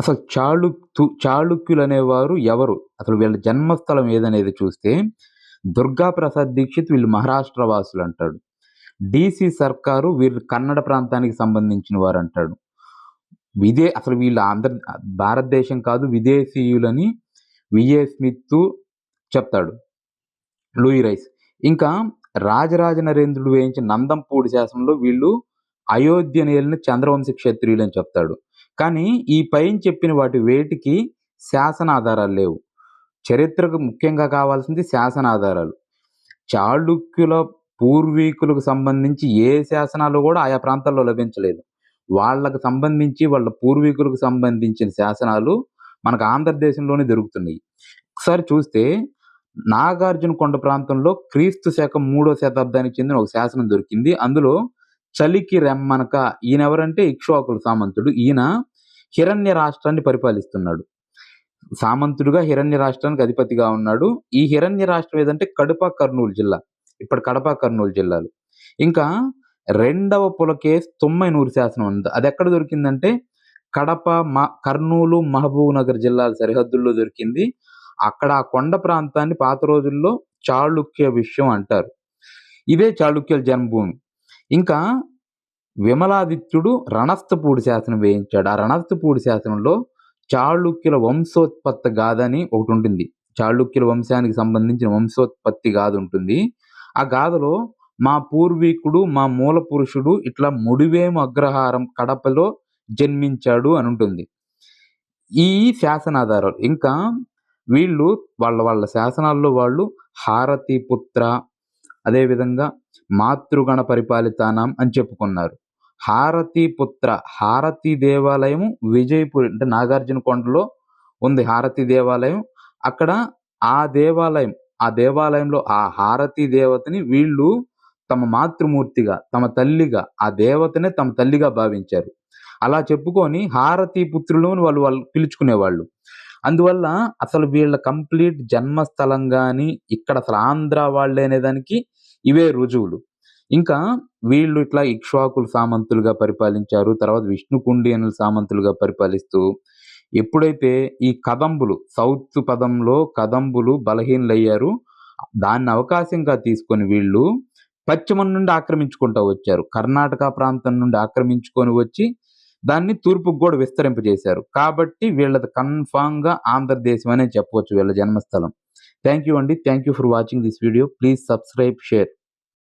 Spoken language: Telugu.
అసలు చాళుక్తు చాళుక్యులు అనేవారు ఎవరు? అసలు వీళ్ళ జన్మస్థలం ఏదనేది చూస్తే దుర్గా ప్రసాద్ దీక్షిత్ వీళ్ళు మహారాష్ట్ర వాసులు అంటాడు డిసి సర్కారు వీళ్ళు కన్నడ ప్రాంతానికి సంబంధించిన వారు అంటాడు విదే అసలు వీళ్ళు ఆంధ్ర భారతదేశం కాదు విదేశీయులని విఏ స్మిత్ చెప్తాడు. Louis Rice. ఇంకా రాజరాజ నరేంద్రుడు వేయించిన నందంపూడి శాసనంలో వీళ్ళు అయోధ్య నేలని చంద్రవంశ క్షత్రియులు అని చెప్తాడు. కానీ ఈ పైన చెప్పిన వాటి వేటికి శాసన ఆధారాలు లేవు. చరిత్రకు ముఖ్యంగా కావాల్సింది శాసన ఆధారాలు చాళుక్యుల పూర్వీకులకు సంబంధించి ఏ శాసనాలు కూడా ఆయా ప్రాంతాల్లో లభించలేదు. వాళ్ళకు సంబంధించి వాళ్ళ పూర్వీకులకు సంబంధించిన శాసనాలు మనకు ఆంధ్రదేశంలోనే దొరుకుతున్నాయి. ఒకసారి చూస్తే నాగార్జున కొండ ప్రాంతంలో క్రీస్తు శకం మూడో శతాబ్దానికి చెందిన ఒక శాసనం దొరికింది. అందులో చలికి రెమ్మనక ఈయన ఎవరంటే ఇక్ష్వాకుల సామంతుడు. ఈయన హిరణ్య రాష్ట్రాన్ని పరిపాలిస్తున్నాడు. సామంతుడుగా హిరణ్య రాష్ట్రానికి అధిపతిగా ఉన్నాడు. ఈ హిరణ్య రాష్ట్రం ఏదంటే కడప కర్నూలు జిల్లా. ఇప్పుడు కడప కర్నూలు జిల్లాలు. ఇంకా రెండవ పులకేస్ తొంభైనూరు శాసనం ఉంది. అది ఎక్కడ దొరికిందంటే కడప మ కర్నూలు మహబూబ్ నగర్ జిల్లాల సరిహద్దుల్లో దొరికింది. అక్కడ ఆ కొండ ప్రాంతాన్ని పాత రోజుల్లో చాళుక్య విషయం అంటారు. ఇదే చాళుక్యుల జన్మభూమి. ఇంకా విమలాదిత్యుడు రణస్థపూడి శాసనం వేయించాడు. ఆ రణస్థపూడి శాసనంలో చాళుక్యుల వంశోత్పత్తి గాథ అని ఒకటి ఉంటుంది చాళుక్యుల వంశానికి సంబంధించిన వంశోత్పత్తి గాథ ఉంటుంది ఆ గాథలో మా పూర్వీకుడు మా మూల పురుషుడు ఇట్లా ముడివేము అగ్రహారం కడపలో జన్మించాడు అని ఉంటుంది ఈ శాసనాధారాలు ఇంకా వీళ్ళు వాళ్ళ వాళ్ళ శాసనాల్లో వాళ్ళు హారతి పుత్ర అదేవిధంగా మాతృగణ పరిపాలితానం అని చెప్పుకున్నారు. హారతి పుత్ర హారతి దేవాలయం విజయపూర్ అంటే నాగార్జున కొండలో ఉంది హారతి దేవాలయం. అక్కడ ఆ దేవాలయం ఆ దేవాలయంలో ఆ హారతి దేవతని వీళ్ళు తమ మాతృమూర్తిగా తమ తల్లిగా ఆ దేవతనే తమ తల్లిగా భావించారు. అలా చెప్పుకొని హారతి పుత్రులు అని వాళ్ళు వాళ్ళు పిలుచుకునేవాళ్ళు. అందువల్ల అసలు వీళ్ళ కంప్లీట్ జన్మస్థలం కానీ ఇక్కడ అసలు ఆంధ్ర వాళ్ళే అనేదానికి ఇవే రుజువులు. ఇంకా వీళ్ళు ఇట్లా ఇక్ష్వాకులు సామంతులుగా పరిపాలించారు తర్వాత విష్ణుకుండియనులు సామంతులుగా పరిపాలిస్తూ ఎప్పుడైతే ఈ కదంబులు సౌత్ పదంలో కదంబులు బలహీనలయ్యారు దాన్ని అవకాశంగా తీసుకొని వీళ్ళు పశ్చిమం నుండి ఆక్రమించుకుంటూ వచ్చారు. కర్ణాటక ప్రాంతం నుండి ఆక్రమించుకొని వచ్చి దాన్ని తూర్పుకు కూడా విస్తరింపజేశారు. కాబట్టి వీళ్ళది కన్ఫామ్గా ఆంధ్రదేశం అనే చెప్పవచ్చు వీళ్ళ జన్మస్థలం. థ్యాంక్ యూ అండి. Thank you for watching this video. Please subscribe share.